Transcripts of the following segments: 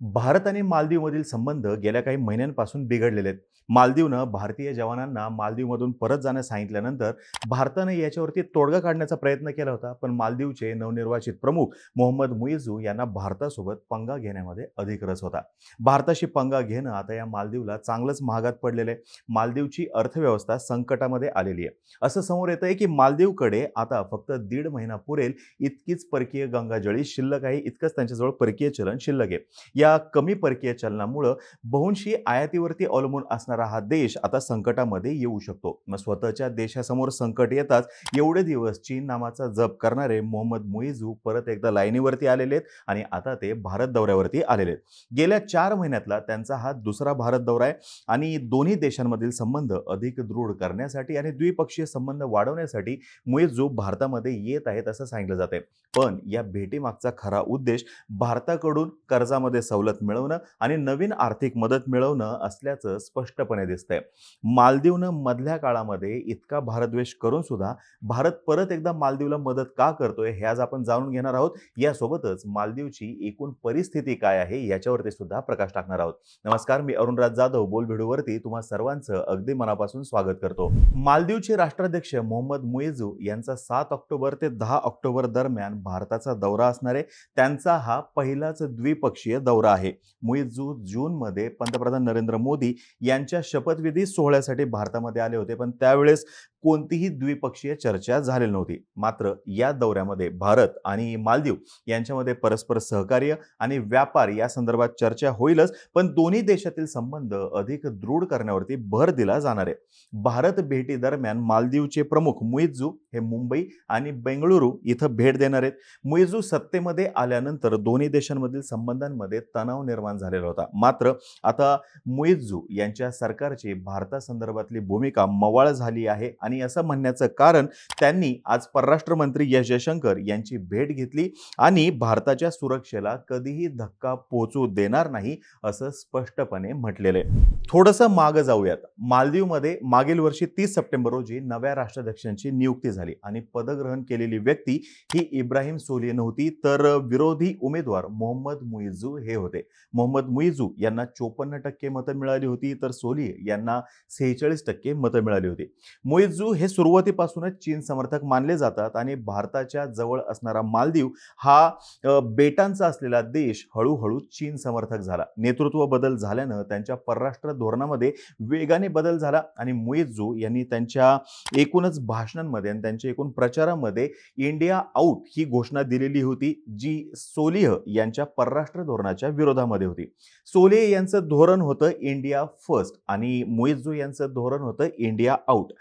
भारत आणि मालदीवमधील संबंध गेल्या काही महिन्यांपासून बिघडलेले आहेत. मालदीवनं भारतीय जवानांना मालदीवमधून परत जाण्यास सांगितल्यानंतर भारतानं याच्यावरती तोडगा काढण्याचा प्रयत्न केला होता. पण मालदीवचे नवनिर्वाचित प्रमुख मोहम्मद मुइझू यांना भारतासोबत पंगा घेण्यामध्ये अधिक रस होता. भारताशी पंगा घेणं आता या मालदीवला चांगलंच महागात पडलेलं आहे. मालदीवची अर्थव्यवस्था संकटामध्ये आलेली आहे. असं समोर येतं आहे की मालदीवकडे आता फक्त दीड महिना पुरेल इतकीच परकीय गंगाजळी शिल्लक आहे इतकंच त्यांच्याजवळ परकीय चलन शिल्लक आहे. या कमी परकीय चलनामुळं बहुंशी आयातीवरती अवलंबून असणारा हा देश आता संकटामध्ये येऊ शकतो. मग स्वतःच्या देशासमोर संकट येताच एवढे दिवस चीन नामाचा जप करणारे मोहम्मद मुईजू परत एकदा लाईनीवरती आलेले आहेत आणि आता ते भारत दौऱ्यावरती आलेले आहेत. गेल्या चार महिन्यातला त्यांचा हा दुसरा भारत दौरा आहे आणि दोन्ही देशांमधील संबंध अधिक दृढ करण्यासाठी आणि द्विपक्षीय संबंध वाढवण्यासाठी मुईजू भारतामध्ये येत आहेत असं सांगितलं जाते पण या भेटीमागचा खरा उद्देश भारताकडून कर्जामध्ये सवलत मिळवणं आणि नवीन आर्थिक मदत मिळवणं असल्याचं स्पष्टपणे दिसतंय. मालदीवनं मधल्या काळामध्ये इतका भारतद्वेष करून सुद्धा भारत परत एकदा मालदीवला मदत का करतोय हे आज आपण जाणून घेणार आहोत. यासोबतच मालदीवची एकूण परिस्थिती काय आहे याच्यावरती सुद्धा प्रकाश टाकणार आहोत. नमस्कार मी अरुणराज जाधव बोल व्हिडिओवरती तुम्हा सर्वांचं अगदी मनापासून स्वागत करतो. मालदीवचे राष्ट्राध्यक्ष मोहम्मद मुइझू यांचा सात ऑक्टोबर ते दहा ऑक्टोबर दरम्यान भारताचा दौरा असणार आहे. त्यांचा हा पहिलाच द्विपक्षीय दौरा आहे. मुईजू जूनमध्ये पंतप्रधान नरेंद्र मोदी यांच्या शपथविधी सोहळ्यासाठी भारतामध्ये आले होते. पण त्यावेळेस कोणतीही द्विपक्षीय चर्चा झालेली नव्हती. मात्र या दौऱ्यामध्ये भारत आणि मालदीव यांच्यामध्ये परस्पर सहकार्य आणि व्यापार या संदर्भात चर्चा होईलच पण दोन्ही देशातील संबंध अधिक दृढ करण्यावरती भर दिला जाणार आहे. भारत भेटी दरम्यान मालदीवचे प्रमुख मुइझू हे मुंबई आणि बेंगळुरू इथं भेट देणार आहेत. मुइजू सत्तेमध्ये आल्यानंतर दोन्ही देशांमधील संबंधांमध्ये तणाव निर्माण झालेला होता. मात्र आता मुइझू यांच्या सरकारची भारतासंदर्भातली भूमिका मवाळ झाली आहे आणि असं म्हणण्याचं कारण त्यांनी आज परराष्ट्र मंत्री एस जयशंकर यांची भेट घेतली आणि भारताच्या सुरक्षेला कधीही धक्का पोहोचू देणार नाही असं स्पष्टपणे म्हटलेलं आहे. थोडंसं मागं जाऊयात. मालदीवमध्ये मागील वर्षी तीस सप्टेंबर रोजी नव्या राष्ट्राध्यक्षांची नियुक्ती झाली आणि पदग्रहण केलेली व्यक्ती ही इब्राहिम सोली नव्हती तर विरोधी उमेदवार मोहम्मद मुईजू हे होते. मोहम्मद मुईजू यांना चोपन्न टक्के मतं मिळाली होती तर सोली यांना सेहेचाळीस टक्के मतं मिळाली होती. मुईज मुइझू हे सुरुवातीपासूनच चीन समर्थक मानले जातात आणि भारताच्या जवळ असणारा मालदीव हा बेटांचा असलेला देश हळूहळू चीन समर्थक झाला. नेतृत्व बदल झाल्यानं त्यांच्या परराष्ट्र धोरणामध्ये वेगाने बदल झाला आणि मुइझू यांनी त्यांच्या एकूणच भाषणांमध्ये आणि त्यांच्या एकूण प्रचारामध्ये इंडिया आउट ही घोषणा दिलेली होती जी सोलिह यांच्या परराष्ट्र धोरणाच्या विरोधामध्ये होती. सोलिह यांचं धोरण होतं इंडिया फर्स्ट आणि मुइझू यांचं धोरण होतं इंडिया आउट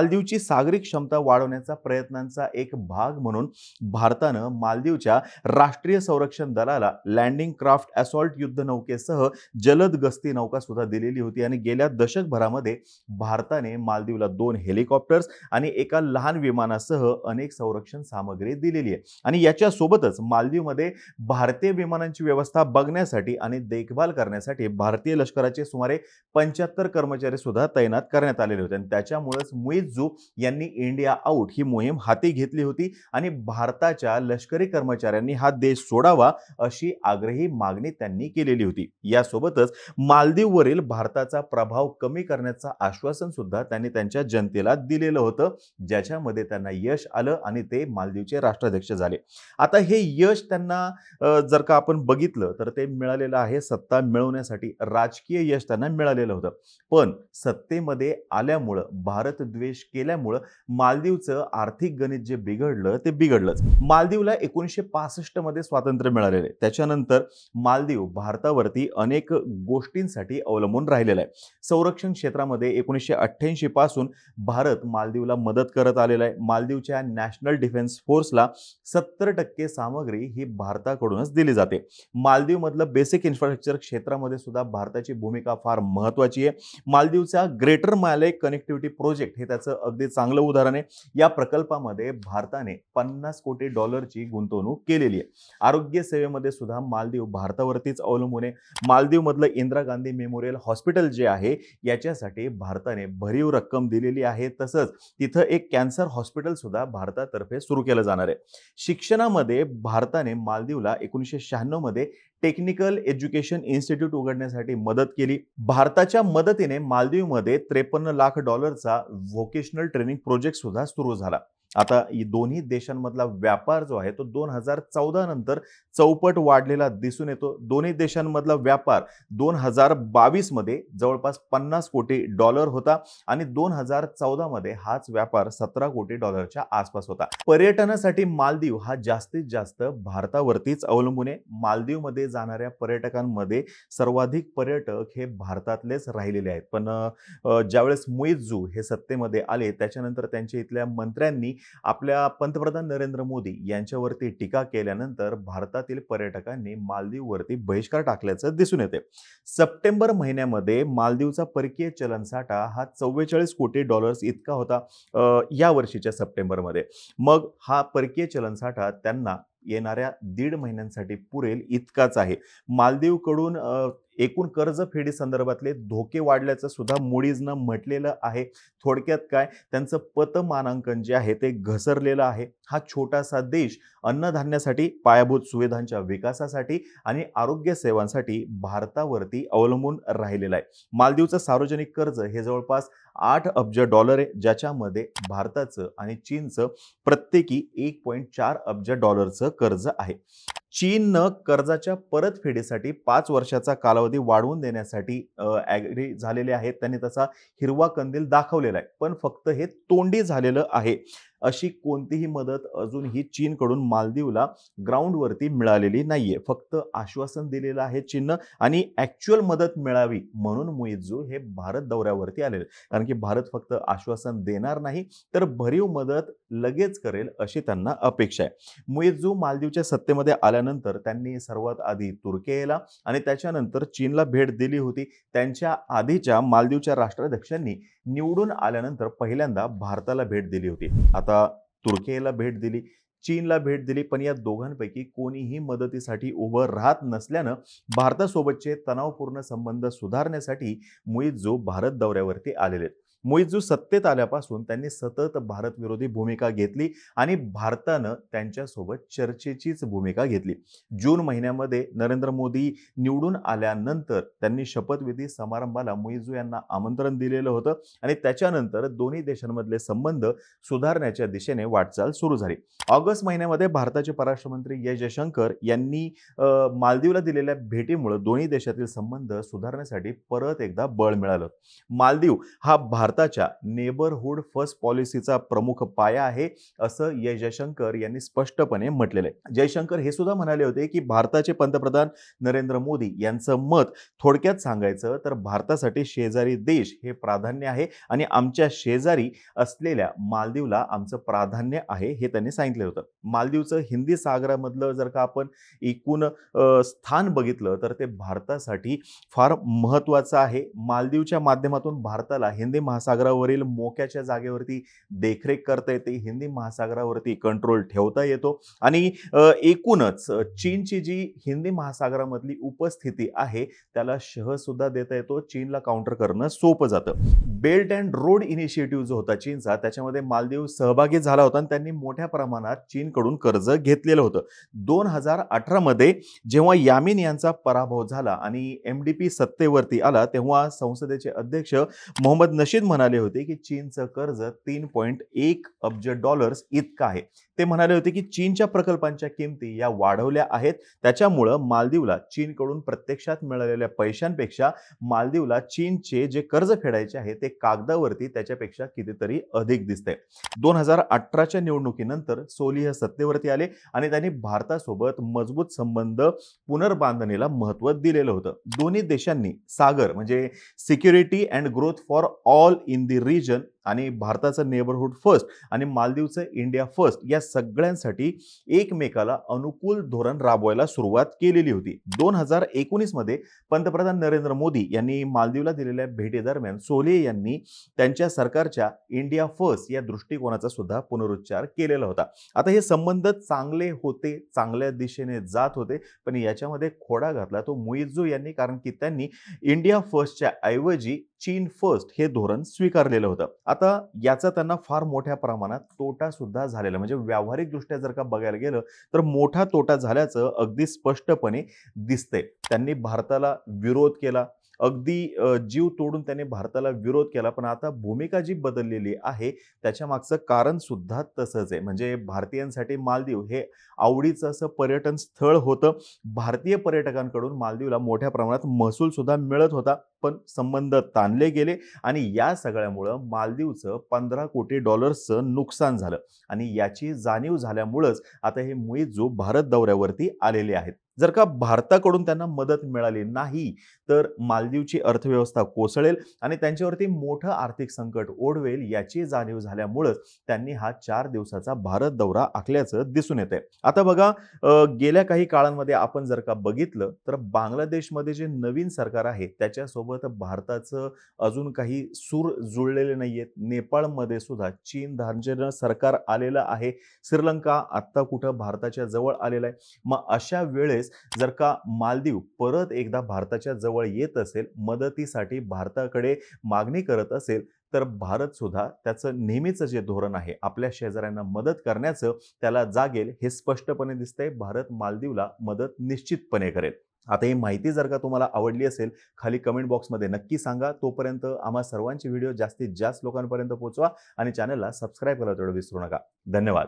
मालदीवची सागरी क्षमता वाढवण्याचा प्रयत्नांचा एक भाग म्हणून भारतानं मालदीवच्या राष्ट्रीय संरक्षण दलाला लँडिंग क्राफ्ट असॉल्ट युद्धनौकेसह जलद गस्ती नौका सुद्धा दिलेली होती. आणि गेल्या दशकभरामध्ये भारताने मालदीवला दोन हेलिकॉप्टर्स आणि एका लहान विमानासह अनेक संरक्षण सामग्री दिलेली आहे. आणि याच्यासोबतच मालदीवमध्ये भारतीय विमानांची व्यवस्था बघण्यासाठी आणि देखभाल करण्यासाठी भारतीय लष्कराचे सुमारे पंच्याहत्तर कर्मचारी सुद्धा तैनात करण्यात आलेले होते. आणि त्याच्यामुळेच मुईज जो यांनी इंडिया आउट ही मोहीम हाती घेतली होती आणि भारताच्या लष्करी कर्मचाऱ्यांनी हा देश सोडावा अशी आग्रही मागणी त्यांनी केलेली होती. यासोबतच मालदीववरील भारताचा प्रभाव कमी करण्याचं आश्वासन सुद्धा त्यांनी त्यांच्या जनतेला दिलेलं होतं ज्याच्यामध्ये त्यांना यश आलं आणि ते मालदीवचे राष्ट्राध्यक्ष झाले. आता हे यश त्यांना जर का आपण बघितलं तर ते मिळालेलं आहे सत्ता मिळवण्यासाठी राजकीय यश त्यांना मिळालेलं होतं. पण सत्तेमध्ये आल्यामुळं भारत प्रवेश केल्यामुळं मालदीवचं आर्थिक गणित जे बिघडलं ते बिघडलंच. मालदीवला एकोणीसशे पासष्टमध्ये स्वातंत्र्य मिळालेलं आहे. त्याच्यानंतर मालदीव भारतावरती अनेक गोष्टींसाठी अवलंबून राहिलेला आहे. संरक्षण क्षेत्रामध्ये एकोणीसशे अठ्ठ्याऐंशी पासून भारत मालदीवला मदत करत आलेला आहे. मालदीवच्या नॅशनल डिफेन्स फोर्सला सत्तर टक्के सामग्री ही भारताकडूनच दिली जाते. मालदीवमधलं बेसिक इन्फ्रास्ट्रक्चर क्षेत्रामध्ये सुद्धा भारताची भूमिका फार महत्त्वाची आहे. मालदीवचा ग्रेटर माले कनेक्टिव्हिटी प्रोजेक्ट हे त्याचं अगदी चांगलं उदाहरण आहे. या प्रकल्पामध्ये भारताने पन्नास कोटी डॉलरची गुंतवणूक केलेली आहे. आरोग्य सेवेमध्ये सुद्धा मालदीव भारतावरतीच अवलंबून आहे. मालदीवमधलं इंदिरा गांधी मेमोरियल हॉस्पिटल जे आहे याच्यासाठी भारताने भरीव रक्कम दिलेली आहे. तसंच तिथं एक कॅन्सर हॉस्पिटल सुद्धा भारतातर्फे सुरू केलं जाणार आहे. शिक्षणामध्ये भारताने मालदीवला एकोणीसशे शहाण्णवमध्ये टेक्निकल एज्युकेशन इन्स्टिट्यूट उघडण्यासाठी मदत केली. भारताच्या मदतीने मालदीवमध्ये त्रेपन्न लाख डॉलरचा व्होकेशनल ट्रेनिंग प्रोजेक्ट सुद्धा सुरू झाला. आता दोन्ही देशांमधला व्यापार जो आहे तो दोन हजार चौदा नंतर चौपट वाढलेला दिसून येतो. दोन्ही देशांमधला व्यापार दोन हजार बावीसमध्ये जवळपास पन्नास कोटी डॉलर होता आणि दोन हजार चौदा मध्ये हाच व्यापार सतरा कोटी डॉलरच्या आसपास होता. पर्यटनासाठी मालदीव हा जास्तीत जास्त भारतावरतीच अवलंबून आहे. मालदीवमध्ये जाणाऱ्या पर्यटकांमध्ये सर्वाधिक पर्यटक हे भारतातलेच राहिलेले आहेत. पण ज्यावेळेस मुईजू हे सत्तेमध्ये आले त्याच्यानंतर त्यांच्या इथल्या मंत्र्यांनी आपल्या पंतप्रधान नरेंद्र मोदी यांच्यावरती टीका केल्यानंतर भारतातील पर्यटकांनी मालदीववरती बहिष्कार टाकल्याचं दिसून येते सप्टेंबर महिन्यामध्ये मालदीवचा परकीय चलन साठा हा चव्वेचाळीस कोटी डॉलर्स इतका होता या वर्षीच्या सप्टेंबरमध्ये. मग हा परकीय चलन साठा त्यांना येणाऱ्या दीड महिन्यांसाठी पुरेल इतकाच आहे. मालदीवकडून एकूण कर्जफेडी संदर्भातले धोके वाढल्याचं सुद्धा मुडीजनं म्हटलेलं आहे. थोडक्यात काय? त्यांचं पतमानांकन जे आहे ते घसरलेलं आहे. हा छोटासा देश अन्नधान्यासाठी पायाभूत सुविधांच्या विकासासाठी आणि आरोग्य सेवांसाठी भारतावरती अवलंबून राहिलेला आहे. मालदीवचं सार्वजनिक कर्ज हे जवळपास आठ अब्ज डॉलर आहे ज्याच्यामध्ये भारताचं आणि चीनचं प्रत्येकी एक पॉईंट चार अब्ज डॉलरचं कर्ज आहे. चीननं कर्जाच्या परतफेडीसाठी पाच वर्षाचा कालावधी वाढवून देण्यासाठी ॲग्री झालेले आहेत. त्यांनी तसा हिरवा कंदील दाखवलेला आहे. पण फक्त हे तोंडी झालेलं आहे. अशी कोणतीही मदत अजूनही चीनकडून मालदीवला ग्राउंडवरती मिळालेली नाहीये. फक्त आश्वासन दिलेलं आहे चीननं आणि ॲक्च्युअल मदत मिळावी म्हणून मुईजू हे भारत दौऱ्यावरती आलेले कारण की भारत फक्त आश्वासन देणार नाही तर भरीव मदत लगेच करेल अशी त्यांना अपेक्षा आहे. मुईजू मालदीवच्या सत्तेमध्ये आल्यानंतर त्यांनी सर्वात आधी तुर्केला आणि त्याच्यानंतर चीनला भेट दिली होती. त्यांच्या आधीच्या मालदीवच्या राष्ट्राध्यक्षांनी निवडून आल्यानंतर पहिल्यांदा भारताला भेट दिली होती. आता तुर्कियेला भेट दिली चीनला भेट दिली पण या दोघांपैकी कोणीही मदतीसाठी उभं राहत नसल्यानं भारतासोबतचे तणावपूर्ण संबंध सुधारण्यासाठी मुइझू भारत दौऱ्यावरती आलेले आहेत. मोईजू सत्तेत आल्यापासून त्यांनी सतत भारतविरोधी भूमिका घेतली आणि भारतानं त्यांच्यासोबत चर्चेचीच भूमिका घेतली. जून महिन्यामध्ये नरेंद्र मोदी निवडून आल्यानंतर त्यांनी शपथविधी समारंभाला मुईजू यांना आमंत्रण दिलेलं होतं आणि त्याच्यानंतर दोन्ही देशांमधले संबंध सुधारण्याच्या दिशेने वाटचाल सुरू झाली. ऑगस्ट महिन्यामध्ये भारताचे परराष्ट्र मंत्री एस जयशंकर यांनी मालदीवला दिलेल्या भेटीमुळे दोन्ही देशातील संबंध सुधारण्यासाठी परत एकदा बळ मिळालं. मालदीव हा भारताच्या नेबरहूड फर्स्ट पॉलिसीचा प्रमुख पाया आहे असं एस जयशंकर यांनी स्पष्टपणे म्हटलेलं आहे. जयशंकर हे सुद्धा म्हणाले होते की भारताचे पंतप्रधान नरेंद्र मोदी यांचं मत थोडक्यात सांगायचं तर भारतासाठी शेजारी देश हे प्राधान्य आहे आणि आमच्या शेजारी असलेल्या मालदीवला आमचं प्राधान्य आहे हे त्यांनी सांगितलं होतं. मालदीवचं हिंदी सागरामधलं जर का आपण एकूण स्थान बघितलं तर ते भारतासाठी फार महत्त्वाचं आहे. मालदीवच्या माध्यमातून भारताला हिंदी महा महासागरावरील मोक्याच्या जागेवरती देखरेख करता येते. हिंदी महासागरावरती कंट्रोल ठेवता येतो. आणि एकूणच चीनची जी हिंदी महासागरामधली उपस्थिती आहे त्याला शहसुद्धा देता येतो. चीनला काउंटर करणं सोपं जातं. बेल्ट अँड रोड इनिशिएटिव्ह जो होता चीनचा त्याच्यामध्ये मालदीव सहभागी झाला होता आणि त्यांनी मोठ्या प्रमाणात चीनकडून कर्ज घेतलेलं होतं. दोन हजार अठरामध्ये जेव्हा यामिन यांचा पराभव झाला आणि एम डी पी सत्तेवरती आला तेव्हा संसदेचे अध्यक्ष मोहम्मद नशीद म्हणाले होते की चीनचं कर्ज तीन पॉईंट एक अब्ज डॉलर्स इतकं आहे. ते म्हणाले होते की चीनच्या प्रकल्पांच्या किमती या वाढवल्या आहेत. त्याच्यामुळं मालदीवला चीनकडून प्रत्यक्षात मिळालेल्या पैशांपेक्षा मालदीवला चीनचे जे कर्ज फेडायचे आहे ते कागदावरती त्याच्यापेक्षा कितीतरी अधिक दिसते दोन हजार अठराच्या निवडणुकीनंतर सोली हे सत्तेवरती आले आणि त्यांनी भारतासोबत मजबूत संबंध पुनर्बांधणीला महत्त्व दिलेलं होतं. दोन्ही देशांनी सागर म्हणजे security and growth for all in the region आणि भारताचं नेबरहुड फर्स्ट आणि मालदीवचं इंडिया फर्स्ट या सगळ्यांसाठी एकमेकाला अनुकूल धोरण राबवायला सुरुवात केलेली होती. दोन हजार एकोणीसमध्ये पंतप्रधान नरेंद्र मोदी यांनी मालदीवला दिलेल्या भेटीदरम्यान सोले यांनी त्यांच्या सरकारच्या इंडिया फर्स्ट या दृष्टिकोनाचा सुद्धा पुनरुच्चार केलेला होता. आता हे संबंध चांगले होते चांगल्या दिशेने जात होते पण याच्यामध्ये खोडा घातला तो मुईजू यांनी कारण की त्यांनी इंडिया फर्स्टच्या ऐवजी चीन फर्स्ट हे धोरण स्वीकारलेलं होतं. आता याचा त्यांना फार मोठ्या प्रमाणात तोटा सुद्धा झालेला म्हणजे व्यावहारिकदृष्ट्या जर का बघायला गेलं तर मोठा तोटा झाल्याचं अगदी स्पष्टपणे दिसतंय. त्यांनी भारताला विरोध केला अगदी जीव तोडून त्याने भारताला विरोध केला. पण आता भूमिका जी बदललेली आहे त्याच्या मागचं कारण सुद्धा तसंच आहे. म्हणजे भारतीयांसाठी मालदीव हे आवडीचं असं पर्यटन स्थळ होतं. भारतीय पर्यटकांकडून मालदीवला मोठ्या प्रमाणात महसूल सुद्धा मिळत होता. पण संबंध ताणले गेले आणि या सगळ्यामुळं मालदीवचं पंधरा कोटी डॉलर्सचं नुकसान झालं. आणि याची जाणीव झाल्यामुळंच आता हे मुईजू भारत दौऱ्यावरती आलेले आहेत. जर का भारताकडून त्यांना मदत मिळाली नाही तर मालदीवची अर्थव्यवस्था कोसळेल आणि त्यांच्यावरती मोठं आर्थिक संकट ओढवेल याची जाणीव झाल्यामुळंच त्यांनी हा चार दिवसाचा भारत दौरा आखल्याचं दिसून येत आहे आता बघा गेल्या काही काळांमध्ये आपण जर का बघितलं तर बांगलादेशमध्ये जे नवीन सरकार आहे त्याच्यासोबत भारताचं अजून काही सूर जुळलेले नाही आहेत नेपाळमध्ये सुद्धा चीन धार्जन सरकार आलेलं आहे. श्रीलंका आत्ता कुठं भारताच्या जवळ आलेलं आहे. मग अशा वेळेस जर का मालदीव परत एकदा भारताच्या जवळ येत असेल मदतीसाठी भारताकडे मागणी करत असेल तर भारत सुद्धा त्याचं नेहमीचं जे धोरण आहे आपल्या शेजाऱ्यांना मदत करण्याचं त्याला जागेल हे स्पष्टपणे दिसतंय. भारत मालदीवला मदत निश्चितपणे करेल. आता ही माहिती जर का तुम्हाला आवडली असेल खाली कमेंट बॉक्समध्ये नक्की सांगा. तोपर्यंत आम्हा सर्वांचे व्हिडिओ जास्तीत जास्त लोकांपर्यंत पोहोचवा आणि चॅनलला सबस्क्राईब करायला तेवढं विसरू नका. धन्यवाद.